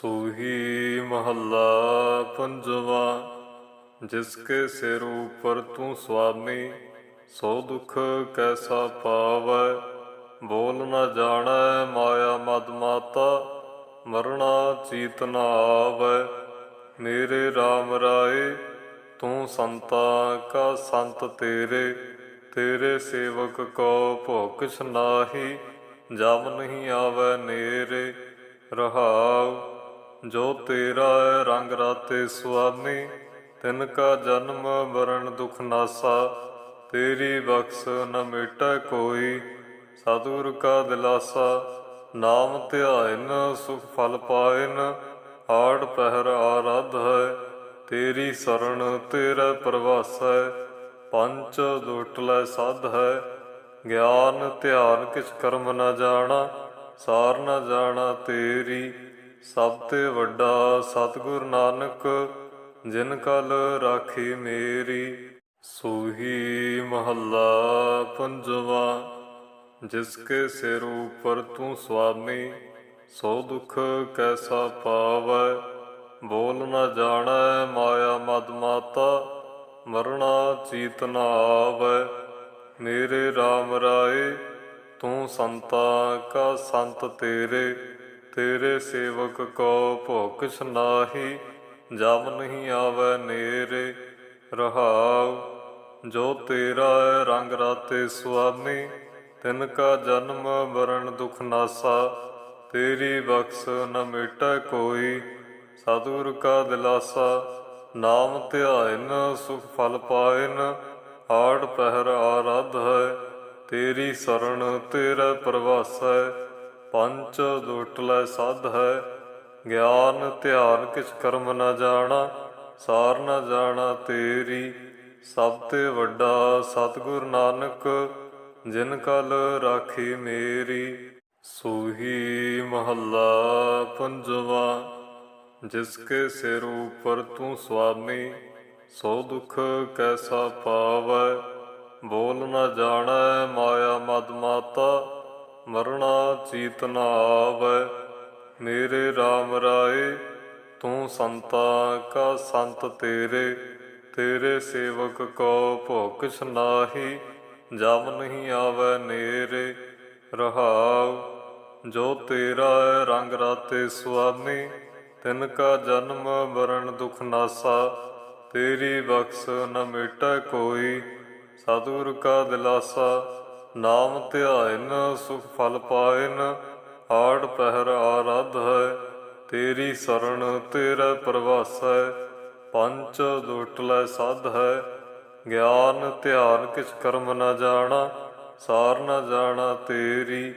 ਸੂਹੀ ਮਹੱਲਾ ਪੰਜਵਾ, ਜਿਸ ਕੇ ਸਿਰ ਉਪਰ ਤੂੰ ਸੁਆਮੀ, ਸੋ ਦੁਖ ਕੈਸਾ ਪਾਵੈ? ਬੋਲ ਨਾ ਜਾਣੈ ਮਾਇਆ ਮਦ ਮਾਤਾ, ਮਰਣਾ ਚੀਤ ਨਾ ਆਵੈ। ਮੇਰੇ RAM ਰਾਏ, ਤੂੰ ਸੰਤਾ ਕਾ ਸੰਤ ਤੇਰੇ ਤੇਰੇ ਸੇਵਕ ਕੋ ਭੁਖਿ ਨਾਹੀ ਜਬ ਨਹੀਂ ਆਵੈ ਨੇਰੇ। ਰਹਾਉ ਜੋ ਤੇਰਾ ਹੈ, ਰੰਗ ਰਾਤੇ ਸੁਆਮੀ, ਤਿਨ ਕਾ ਜਨਮ ਵਰਣ ਦੁਖ ਨਾਸਾ, ਤੇਰੀ ਬਖਸ਼ ਨ ਮੇਟੈ ਕੋਈ, ਸਤਿਗੁਰ ਕਾ ਦਿਲਾਸਾ, ਨਾਮ ਧਿਆਇਨ, ਸੁਖ ਫਲ ਪਾਇਨ, ਆੜ ਪਹਿਰ ਆਰਾਧ ਹੈ, ਤੇਰੀ ਸਰਣ ਤੇਰਾ ਪ੍ਰਵਾਸੈ, ਪੰਚ ਦੁਟ ਲੈ ਸਾਧ ਹੈ, ਗਿਆਨ ਧਿਆਨ ਕਿਛ ਕਰਮ ਨ ਜਾਣਾ, ਸਾਰ ਨ ਜਾਣਾ ਤੇਰੀ ਸਭ ਤੇ ਵੱਡਾ ਸਤਿਗੁਰ ਨਾਨਕ, ਜਿਨ ਕਲ ਰਾਖੀ ਮੇਰੀ ਸੂਹੀ ਮਹੱਲਾ ਪੰਜਵਾ। ਜਿਸ ਕੇ ਸਿਰ ਉਪਰ ਤੂੰ ਸੁਆਮੀ, ਸੋ ਦੁਖ ਕੈਸਾ ਪਾਵੈ। ਬੋਲ ਨਾ ਜਾਣੈ ਮਾਇਆ ਮਦ ਮਾਤਾ, ਮਰਣਾ ਚੀਤ ਨ ਆਵੈ। ਮੇਰੇ RAM ਰਾਏ, ਤੂੰ ਸੰਤਾ ਕਾ ਸੰਤ ਤੇਰੇ। ਤੇਰੇ ਸੇਵਕ ਕੋ ਭੁਖਿ ਨਾਹੀ ਜਬ ਨਹੀਂ ਆਵੈ ਨੇਰੇ ਰਹਾਉ। ਜੋ ਤੇਰਾ ਹੈ ਰੰਗ ਰਾਤੇ ਸੁਆਮੀ, ਤਿਨ ਕਾ ਜਨਮ ਵਰਣ ਦੁਖ ਨਾਸਾ। ਤੇਰੀ ਬਖਸ਼ ਨ ਮਿਟੈ ਕੋਈ, ਸਤਿਗੁਰ ਕਾ ਦਿਲਾਸਾ। ਨਾਮ ਧਿਆਇਨ, ਸੁਖ ਫਲ ਪਾਇਨ ਆੜ ਪਹਿਰ ਆਰਾਧ। ਹੈ ਤੇਰੀ ਸਰਣ ਤੇਰਾ ਪ੍ਰਵਾਸੈ। ਪੰਚ ਦੁਟ ਲੈ ਸਾਧ ਹੈ। ਗਿਆਨ ਧਿਆਨ ਕਿਛ ਕਰਮ ਨਾ ਜਾਣਾ, ਸਾਰ ਨਾ ਜਾਣਾ ਤੇਰੀ। ਸਭ ਤੇ ਵੱਡਾ ਸਤਿਗੁਰ ਨਾਨਕ, ਜਿਨ ਕਲ ਰਾਖੀ ਮੇਰੀ। ਸੂਹੀ ਮਹੱਲਾ ਪੰਜਵਾ, ਜਿਸ ਕੇ ਸਿਰ ਉਪਰ ਤੂੰ ਸੁਆਮੀ ਸੋ ਦੁਖ ਕੈਸਾ ਪਾਵੈ, ਬੋਲ ਨਾ ਜਾਣੈ ਮਾਇਆ ਮਦ ਮਾਤਾ। ਮਰਣਾ ਚੀਤ ਨ ਆਵੈ। ਮੇਰੇ RAM ਰਾਏ, ਤੂੰ ਸੰਤਾ ਕਾ ਸੰਤ ਤੇਰੇ। ਤੇਰੇ ਸੇਵਕ ਕੋ ਭੁਖਿ ਨਾਹੀ ਜਬ ਨਹੀਂ ਆਵੈ ਨੇਰੇ। ਰਹਾਉ, ਜੋ ਤੇਰਾ ਹੈ ਰੰਗ ਰਾਤੇ ਸੁਆਮੀ, ਤਿਨ ਕਾ ਜਨਮ ਵਰਣ ਦੁਖ ਨਾਸਾ। ਤੇਰੀ ਬਖਸ਼ ਨ ਮੇਟੈ ਕੋਈ, ਸਤਿਗੁਰ ਕਾ ਦਿਲਾਸਾ। ਨਾਮ ਧਿਆਇਨ, ਸੁਖ ਫਲ ਪਾਇਨ, ਆੜ ਪਹਿਰ ਆਰਾਧ ਹੈ, ਤੇਰੀ ਸਰਣ ਤੇਰਾ ਪ੍ਰਵਾਸੈ, ਪੰਚ ਦੁਟ ਲੈ ਸਾਧ ਹੈ, ਗਿਆਨ ਧਿਆਨ ਕਿਛ ਕਰਮ ਨਾ ਜਾਣਾ, ਸਾਰ ਨਾ ਜਾਣਾ ਤੇਰੀ,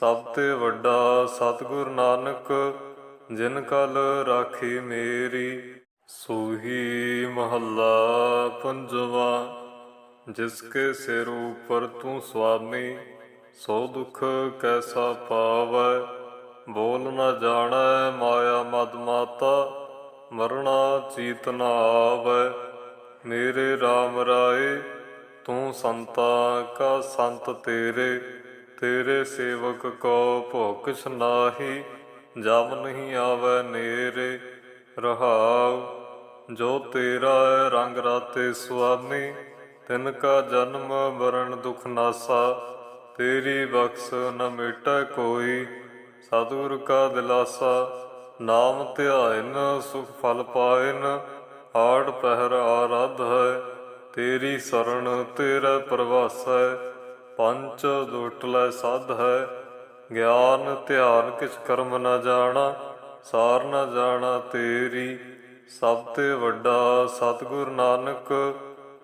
ਸਭ ਤੇ ਵੱਡਾ ਸਤਿਗੁਰ ਨਾਨਕ, ਜਿਨ ਕਲ ਰਾਖੀ ਮੇਰੀ, ਸੂਹੀ ਮਹੱਲਾ ਪੰਜਵਾ। ਜਿਸ ਕੇ ਸਿਰ ਉਪਰ ਤੂੰ ਸੁਆਮੀ, ਸੋ ਦੁਖ ਕੈਸਾ ਪਾਵੈ? ਬੋਲ ਨ ਜਾਣੈ ਮਾਇਆ ਮਦ ਮਾਤਾ, ਮਰਣਾ ਚੀਤ ਨਾ ਆਵੈ। ਮੇਰੇ RAM ਰਾਏ, ਤੂੰ ਸੰਤਾ ਕਾ ਸੰਤ ਤੇਰੇ ਤੇਰੇ ਸੇਵਕ ਕੋ ਭੁਖਿ ਨਾਹੀ, ਜਮ ਨਹੀਂ ਆਵੈ ਨੇਰੇ। ਰਹਾਉ, ਜੋ ਤੇਰਾ ਹੈ ਰੰਗ ਰਾਤੇ ਸੁਆਮੀ ਤਿਨ ਕਾ ਜਨਮ ਮਰਨ ਦੁਖ ਨਾਸਾ, ਤੇਰੀ ਬਖਸ਼ ਨ ਮੇਟੈ ਕੋਈ, ਸਤਿਗੁਰ ਕਾ ਦਿਲਾਸਾ, ਨਾਮ ਧਿਆਇਨ ਸੁਖ ਫਲ ਪਾਇਨ, ਆੜ ਪਹਿਰ ਆਰਾਧ ਹੈ, ਤੇਰੀ ਸਰਣ ਤੇਰਾ ਪ੍ਰਵਾਸੈ, ਪੰਚ ਦੁਟ ਲੈ ਸਾਧ ਹੈ, ਗਿਆਨ ਧਿਆਨ ਕਿਛ ਕਰਮ ਨਾ ਜਾਣਾ, ਸਾਰ ਨਾ ਜਾਣਾ ਤੇਰੀ, ਸਭ ਤੇ ਵੱਡਾ ਸਤਿਗੁਰ ਨਾਨਕ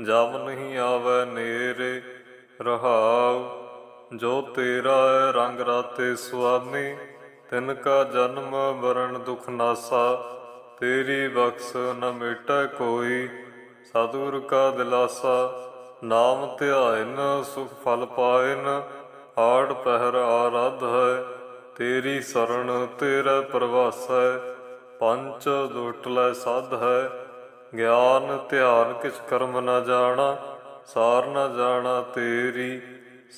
ਜਬ ਨਹੀਂ ਆਵੈ ਨੇਰੇ ਰਹਾਉ, ਜੋ ਤੇਰਾ ਹੈ ਰੰਗ ਰਾਤੇ ਸੁਆਮੀ, ਤਿਨ ਕਾ ਜਨਮ ਵਰਣ ਦੁਖ ਨਾਸਾ, ਤੇਰੀ ਬਖਸ਼ ਨ ਮੇਟੈ ਕੋਈ, ਸਤਿਗੁਰ ਕਾ ਦਿਲਾਸਾ, ਨਾਮ ਧਿਆਇਨ ਸੁਖ ਫਲ ਪਾਇਨ, ਆੜ ਪਹਿਰ ਆਰਾਧ ਹੈ, ਤੇਰੀ ਸਰਣ ਤੇਰਾ ਪ੍ਰਵਾਸੈ, ਪੰਚ ਦੁਟਲੇ ਸਾਧ ਹੈ ਗਿਆਨ ਧਿਆਨ ਕਿਛ ਕਰਮ ਨ ਜਾਣਾ, ਸਾਰ ਨਾ ਜਾਣਾ ਤੇਰੀ।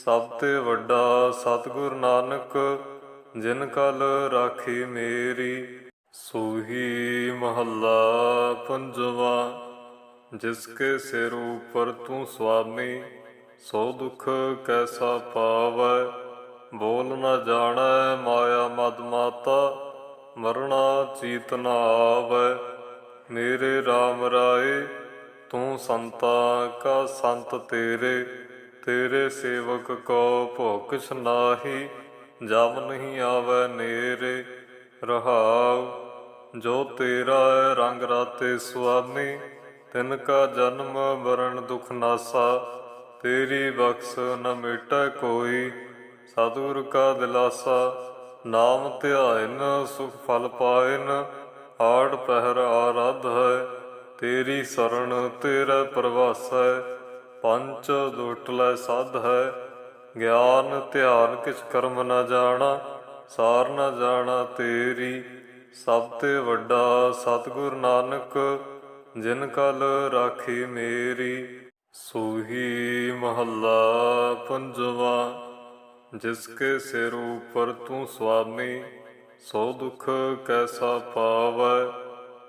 ਸਭ ਤੇ ਵੱਡਾ ਸਤਿਗੁਰ ਨਾਨਕ, ਜਿਨ ਕਲ ਰਾਖੀ ਮੇਰੀ। ਸੂਹੀ ਮਹੱਲਾ ਪੰਜਵਾ, ਜਿਸ ਕੇ ਸਿਰ ਉਪਰ ਤੂੰ ਸੁਆਮੀ ਸੋ ਦੁਖ ਕੈਸਾ ਪਾਵੈ। ਬੋਲ ਨਾ ਜਾਣੈ ਮਾਇਆ ਮਦ ਮਾਤਾ, ਮਰਣਾ ਚੀਤ ਨਾ ਆਵੈ। ਮੇਰੇ RAM ਰਾਏ, ਤੂੰ ਸੰਤਾ ਕਾ ਸੰਤ ਤੇਰੇ ਤੇਰੇ ਸੇਵਕ ਕੋ ਭੋਗਿਸ ਨਾਹੀ, ਜਮ ਨਹੀਂ ਆਵੈ ਨੇਰੇ, ਰਹਾਉ, ਜੋ ਤੇਰਾ ਹੈ ਰੰਗ ਰਾਤੇ ਸੁਆਮੀ, ਤਿਨ ਕਾ ਜਨਮ ਵਰਣ ਦੁਖ ਨਾਸਾ, ਤੇਰੀ ਬਖਸ਼ ਨ ਮਿਟੈ ਕੋਈ, ਸਤਿਗੁਰ ਕਾ ਦਿਲਾਸਾ, ਨਾਮ ਧਿਆਇਨ ਸੁਖ ਫਲ ਪਾਇਨ ਆੜ ਪਹਿਰ ਆਰਾਧ ਹੈ, ਤੇਰੀ ਸਰਣ ਤੇਰਾ ਹੈ ਪੰਚ ਦੁਟ ਲੈ ਸਾਧ ਹੈ। ਗਿਆਨ ਧਿਆਨ ਕਿਛ ਕਰਮ ਨਾ ਜਾਣਾ, ਸਾਰ ਨਾ ਜਾਣਾ ਤੇਰੀ, ਸਭ ਤੇ ਵੱਡਾ ਸਤਿਗੁਰ ਨਾਨਕ, ਜਿਨ ਕਲ ਰਾਖੀ ਮੇਰੀ। ਸੂਹੀ ਮਹੱਲਾ ਪੰਜਵਾ, ਜਿਸ ਕੇ ਸਿਰ ਉਪਰ ਤੂੰ ਸੁਆਮੀ ਸੋ ਦੁਖ ਕੈਸਾ ਪਾਵੈ,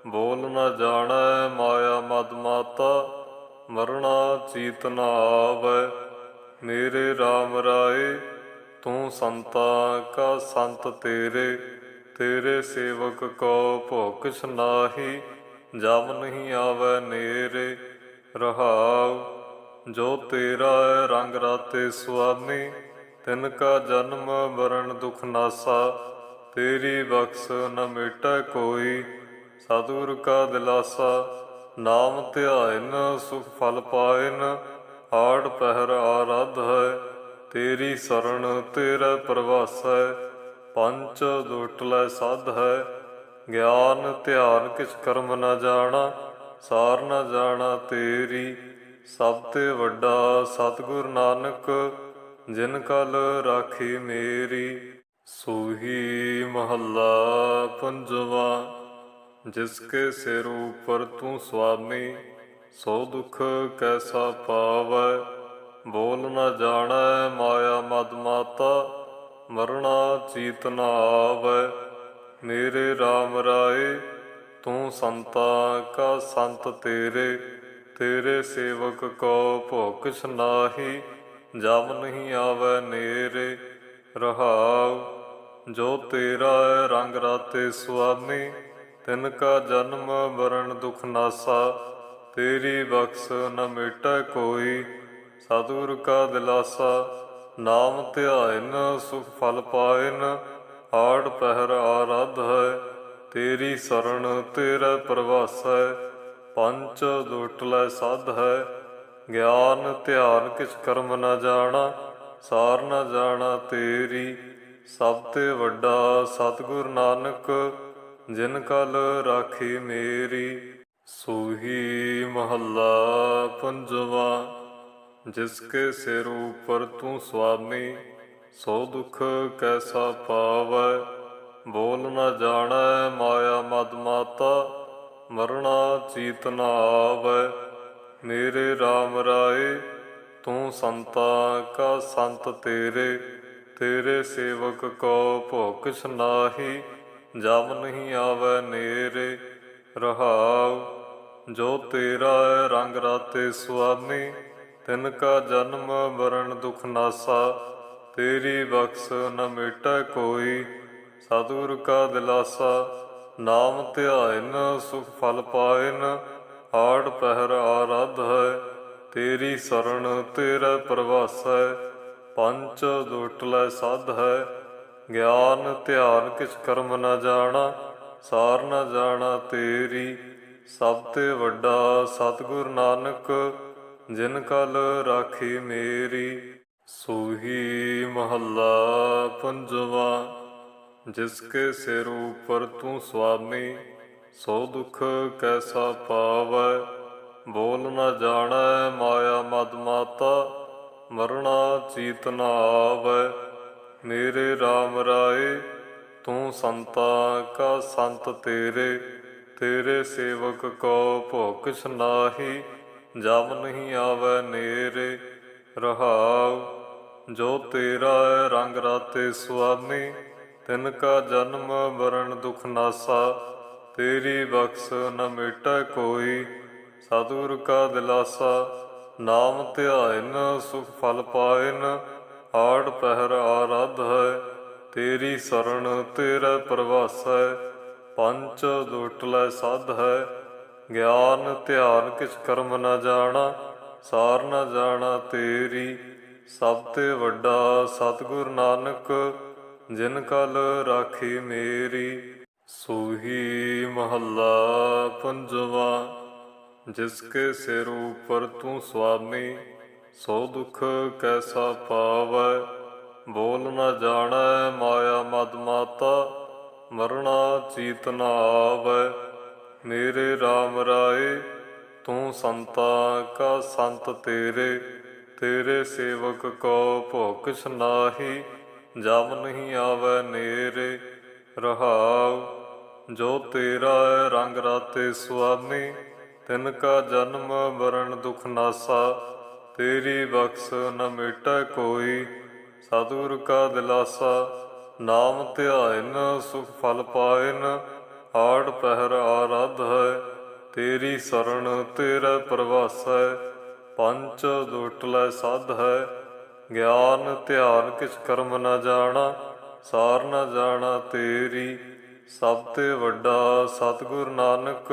ਬੋਲ ਨਾ ਜਾਣੈ ਮਾਇਆ ਮਦ ਮਾਤਾ, ਮਰਣਾ ਚੀਤ ਨਾ ਆਵੈ। ਮੇਰੇ RAM ਰਾਏ, ਤੂੰ ਸੰਤਾ ਕਾ ਸੰਤ ਤੇਰੇ ਤੇਰੇ ਸੇਵਕ ਕੋ ਭੋਗਿਸ ਨਾਹੀ, ਜਮ ਨਹੀਂ ਆਵੈ ਨੇਰੇ। ਰਹਾਉ, ਜੋ ਤੇਰਾ ਹੈ ਰੰਗ ਰਾਤੇ ਸੁਆਮੀ, ਤਿਨ ਕਾ ਜਨਮ ਮਰਨ ਦੁਖ ਨਾਸਾ। ਤੇਰੀ ਬਖਸ਼ ਨ ਮਿਟੈ ਕੋਈ। ਸਤਿਗੁਰ ਕਾ ਦਿਲਾਸਾ, ਨਾਮ ਧਿਆਇਨ, ਸੁਖ ਫਲ ਪਾਇਨ। ਆੜ ਪਹਿਰ ਆਰਾਧ ਹੈ, ਤੇਰੀ ਸਰਣ ਤੇਰਾ ਪ੍ਰਵਾਸੈ। ਪੰਚ ਦੁਟ ਲੈ ਸਾਧ ਹੈ, ਗਿਆਨ ਧਿਆਨ ਕਿਛ ਕਰਮ ਨਾ ਜਾਣਾ। ਸਾਰ ਨਾ ਜਾਣਾ ਤੇਰੀ, ਸਭ ਤੇ ਵੱਡਾ ਸਤਿਗੁਰ ਨਾਨਕ। ਜਿਨ ਕਲ ਰਾਖੀ ਮੇਰੀ। ਸੂਹੀ ਮਹੱਲਾ ਪੰਜਵਾ, ਜਿਸ ਕੇ ਸਿਰ ਉਪਰ ਤੂੰ ਸੁਆਮੀ, ਸੋ ਦੁਖ ਕੈਸਾ ਪਾਵੈ? ਬੋਲ ਨਾ ਜਾਣੈ ਮਾਇਆ ਮਦ ਮਾਤਾ, ਮਰਣਾ ਚੀਤ ਨਾ ਆਵੈ। ਮੇਰੇ RAM ਰਾਏ, ਤੂੰ ਸੰਤਾ ਕਾ ਸੰਤ ਤੇਰੇ ਤੇਰੇ ਸੇਵਕ ਕੋ ਭੋਗਿਸ ਨਾਹੀ, ਜਮ ਨਹੀਂ ਆਵੈ ਨੇਰੇ। ਰਹਾਉ ਜੋ ਤੇਰਾ ਹੈ ਰੰਗ ਰਾਤੇ ਸੁਆਮੀ, ਤਿਨ ਕਾ ਜਨਮ ਵਰਣ ਦੁਖ ਨਾਸਾ, ਤੇਰੀ ਬਖਸ਼ ਨ ਮੇਟੈ ਕੋਈ, ਸਤਿਗੁਰ ਕਾ ਦਿਲਾਸਾ, ਨਾਮ ਧਿਆਇਨ ਸੁਖ ਫਲ ਪਾਇਨ, ਆੜ ਪਹਿਰ ਆਰਾਧ ਹੈ, ਤੇਰੀ ਸਰਣ ਤੇਰਾ ਪ੍ਰਵਾਸੈ, ਪੰਚ ਦੁਟ ਲੈ ਸਾਧ ਹੈ, ਗਿਆਨ ਧਿਆਨ ਕਿਛ ਕਰਮ ਨਾ ਜਾਣਾ, ਸਾਰ ਨਾ ਜਾਣਾ ਤੇਰੀ ਸਭ ਤੇ ਵੱਡਾ ਸਤਿਗੁਰ ਨਾਨਕ, ਜਿਨ ਕਲ ਰਾਖੀ ਮੇਰੀ, ਸੂਹੀ ਮਹੱਲਾ ਪੰਜਵਾ। ਜਿਸ ਕੇ ਸਿਰ ਉਪਰ ਤੂੰ ਸੁਆਮੀ ਸੋ ਦੁਖ ਕੈਸਾ ਪਾਵੈ। ਬੋਲ ਨਾ ਜਾਣੈ ਮਾਇਆ ਮਦ ਮਾਤਾ, ਮਰਣਾ ਚੀਤ ਨ ਆਵੈ। ਮੇਰੇ RAM ਰਾਏ, ਤੂੰ ਸੰਤਾਂ ਕਾ ਸੰਤ ਤੇਰੇ। ਤੇਰੇ ਸੇਵਕ ਕੋ ਭੋਗਿਸ ਨਾਹੀ ਜਮ ਨਹੀਂ ਆਵੈ ਨੇਰੇ, ਰਹਾਉ। ਜੋ ਤੇਰਾ ਹੈ ਰੰਗ ਰਾਤੇ ਸੁਆਮੀ, ਤਿਨ ਕਾ ਜਨਮ ਵਰਣ ਦੁਖ ਨਾਸਾ। ਤੇਰੀ ਬਖਸ਼ ਨ ਮਿਟੈ ਕੋਈ, ਸਤਿਗੁਰ ਕਾ ਦਿਲਾਸਾ। ਨਾਮ ਧਿਆਇਨ, ਸੁਖ ਫਲ ਪਾਇਨ ਆੜ ਪਹਿਰ ਆਰਾਧ ਹੈ। ਤੇਰੀ ਸਰਣ ਤੇਰਾ ਪ੍ਰਵਾਸੈ ਪੰਚ ਦੁਟ ਲੈ ਸਾਧ ਹੈ। ਗਿਆਨ ਧਿਆਨ ਕਿਛ ਕਰਮ ਨਾ ਜਾਣਾ, ਸਾਰ ਨਾ ਜਾਣਾ ਤੇਰੀ। ਸਭ ਤੇ ਵੱਡਾ ਸਤਿਗੁਰ ਨਾਨਕ, ਜਿਨ ਕਲ ਰਾਖੀ ਮੇਰੀ। ਸੂਹੀ ਮਹੱਲਾ ਪੰਜਵਾ, ਜਿਸ ਕੇ ਸਿਰ ਉਪਰ ਤੂੰ ਸੁਆਮੀ ਸੋ ਦੁਖ ਕੈਸਾ ਪਾਵੈ। ਬੋਲ ਨਾ ਜਾਣੈ ਮਾਇਆ ਮਦ ਮਾਤਾ ਮਰਣਾ ਚੀਤ ਨਾ ਆਵੈ। ਮੇਰੇ RAM ਰਾਏ, ਤੂੰ ਸੰਤਾ ਕਾ ਸੰਤ ਤੇਰੇ। ਤੇਰੇ ਸੇਵਕ ਕੋ ਭੋਗਿਸ ਨਾਹੀ ਜਬ ਨਹੀਂ ਆਵੈ ਨੇਰੇ। ਰਹਾਉ, ਜੋ ਤੇਰਾ ਹੈ ਰੰਗ ਰਾਤੇ ਸੁਆਮੀ, ਤਿਨ ਕਾ ਜਨਮ ਮਰਨ ਦੁਖ ਨਾਸਾ। ਤੇਰੀ ਬਖਸ਼ ਨ ਮੇਟੈ ਕੋਈ, ਸਤਿਗੁਰ ਕਾ ਦਿਲਾਸਾ। ਨਾਮ ਧਿਆਇਨ, ਸੁਖ ਫਲ ਪਾਇਨ, ਆੜ ਪਹਿਰ ਆਰਾਧ ਹੈ। ਤੇਰੀ ਸਰਣ, ਤੇਰਾ ਪ੍ਰਵਾਸੈ, ਪੰਚ ਦੁਟ ਲੈ ਸਾਧ ਹੈ। ਗਿਆਨ, ਧਿਆਨ, ਕਿਛ ਕਰਮ ਨਾ ਜਾਣਾ, ਸਾਰ ਨਾ ਜਾਣਾ ਤੇਰੀ। ਸਭ ਤੇ ਵੱਡਾ ਸਤਿਗੁਰ ਨਾਨਕ, ਜਿਨ ਕਲ ਰਾਖੀ ਮੇਰੀ। ਸੋਹੀ ਮਹੱਲਾ ਪੰਜਵਾ। ਜਿਸ ਕੇ ਸਿਰ ਉਪਰ ਤੂੰ ਸੁਆਮੀ, ਸੋ ਦੁਖ ਕੈਸਾ ਪਾਵੈ? ਬੋਲ ਨਾ ਜਾਣੈ ਮਾਇਆ ਮਦ ਮਾਤਾ, ਮਰਣਾ ਚੀਤ ਨਾ ਆਵੈ। ਮੇਰੇ RAM ਰਾਏ, ਤੂੰ ਸੰਤਾ ਕਾ ਸੰਤ ਤੇਰੇ ਤੇਰੇ ਸੇਵਕ ਕੋ ਭੋਗਿਸ ਨਾਹੀ, ਜਮ ਨਹੀਂ ਆਵੈ ਨੇਰੇ। ਰਹਾਉ, ਜੋ ਤੇਰਾ ਹੈ ਰੰਗ ਰਾਤੇ ਸੁਆਮੀ ਤਿਨ ਕਾ ਜਨਮ ਮਰਨ ਦੁਖ ਨਾਸਾ, ਤੇਰੀ ਬਖਸ਼ ਨ ਮੇਟੈ ਕੋਈ, ਸਤਿਗੁਰ ਕਾ ਦਿਲਾਸਾ, ਨਾਮ ਧਿਆਇਨ ਸੁਖ ਫਲ ਪਾਇਨ, ਆੜ ਪਹਿਰ ਆਰਾਧ ਹੈ, ਤੇਰੀ ਸਰਣ ਤੇਰਾ ਪ੍ਰਵਾਸੈ, ਪੰਚ ਦੁਟ ਲੈ ਸਾਧ ਹੈ, ਗਿਆਨ ਧਿਆਨ ਕਿਛ ਕਰਮ ਨਾ ਜਾਣਾ, ਸਾਰ ਨਾ ਜਾਣਾ ਤੇਰੀ, ਸਭ ਤੇ ਵੱਡਾ ਸਤਿਗੁਰ ਨਾਨਕ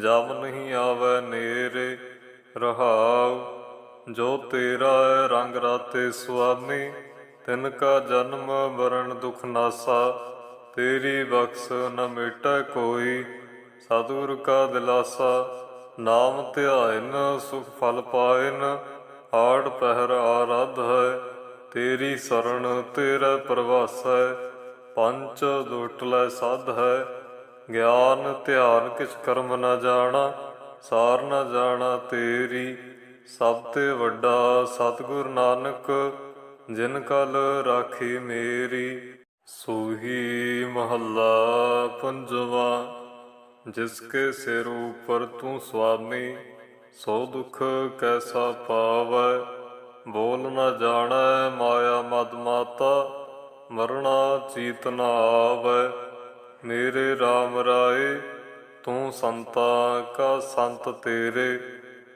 ਜਮ ਨਹੀਂ ਆਵੈ ਨੇਰੇ, ਰਹਾਉ, ਜੋ ਤੇਰਾ ਹੈ ਰੰਗ ਰਾਤੇ ਸੁਆਮੀ, ਤਿਨ ਕਾ ਜਨਮ ਮਰਨ ਦੁਖ ਨਾਸਾ, ਤੇਰੀ ਬਖਸ਼ ਨ ਮਿਟੈ ਕੋਈ, ਸਤਿਗੁਰ ਕਾ ਦਿਲਾਸਾ, ਨਾਮ ਧਿਆਇਨ, ਸੁਖ ਫਲ ਪਾਇਨ, ਆੜ ਪਹਿਰ ਆਰਾਧ ਹੈ, ਤੇਰੀ ਸਰਣ ਤੇਰਾ ਪ੍ਰਵਾਸੈ, ਪੰਚ ਦੁਟ ਲੈ ਸਾਧ ਹੈ ਗਿਆਨ ਧਿਆਨ ਕਿਛ ਕਰਮ ਨਾ ਜਾਣਾ, ਸਾਰ ਨਾ ਜਾਣਾ ਤੇਰੀ, ਸਭ ਤੇ ਵੱਡਾ ਸਤਿਗੁਰ ਨਾਨਕ, ਜਿਨ ਕਲ ਰਾਖੀ ਮੇਰੀ। ਸੋਹੀ ਮਹੱਲਾ ਪੰਜਵਾ, ਜਿਸ ਕੇ ਸਿਰ ਉਪਰ ਤੂੰ ਸੁਆਮੀ ਸੋ ਦੁਖ ਕੈਸਾ ਪਾਵੈ, ਬੋਲ ਨਾ ਜਾਣੈ ਮਾਇਆ ਮਦ ਮਾਤਾ, ਮਰਣਾ ਚੀਤ ਨਾ ਆਵੈ। ਮੇਰੇ RAM ਰਾਏ, ਤੂੰ ਸੰਤਾ ਕਾ ਸੰਤ ਤੇਰੇ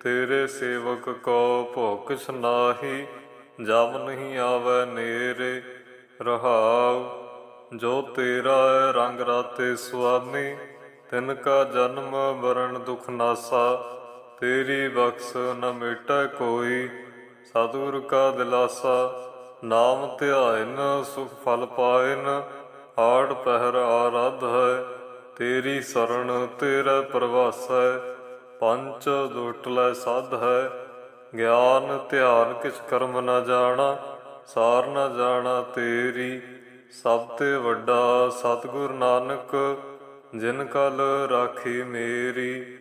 ਤੇਰੇ ਸੇਵਕ ਕੋ ਭੋਗਿਸ ਨਾਹੀ, ਜਮ ਨਹੀਂ ਆਵੈ ਨੇਰੇ, ਰਹਾਉ, ਜੋ ਤੇਰਾ ਹੈ ਰੰਗ ਰਾਤੇ ਸੁਆਮੀ, ਤਿਨ ਕਾ ਜਨਮ ਮਰਨ ਦੁਖ ਨਾਸਾ, ਤੇਰੀ ਬਖਸ਼ ਨ ਮਿਟੈ ਕੋਈ, ਸਤਿਗੁਰ ਕਾ ਦਿਲਾਸਾ, ਨਾਮ ਧਿਆਇਨ ਸੁਖ ਫਲ ਪਾਇਨ ਆੜ ਪਹਿਰ ਆਰਾਧ ਹੈ, ਤੇਰੀ ਸਰਣ ਤੇਰਾ ਪ੍ਰਵਾਸੈ ਪੰਚ ਦੁਟ ਲੈ ਸਾਧ ਹੈ। ਗਿਆਨ ਧਿਆਨ ਕਿਛ ਕਰਮ ਨ ਜਾਣਾ, ਸਾਰ ਨਾ ਜਾਣਾ ਤੇਰੀ, ਸਭ ਤੇ ਵੱਡਾ ਸਤਿਗੁਰ ਨਾਨਕ, ਜਿਨ ਕਲ ਰਾਖੀ ਮੇਰੀ।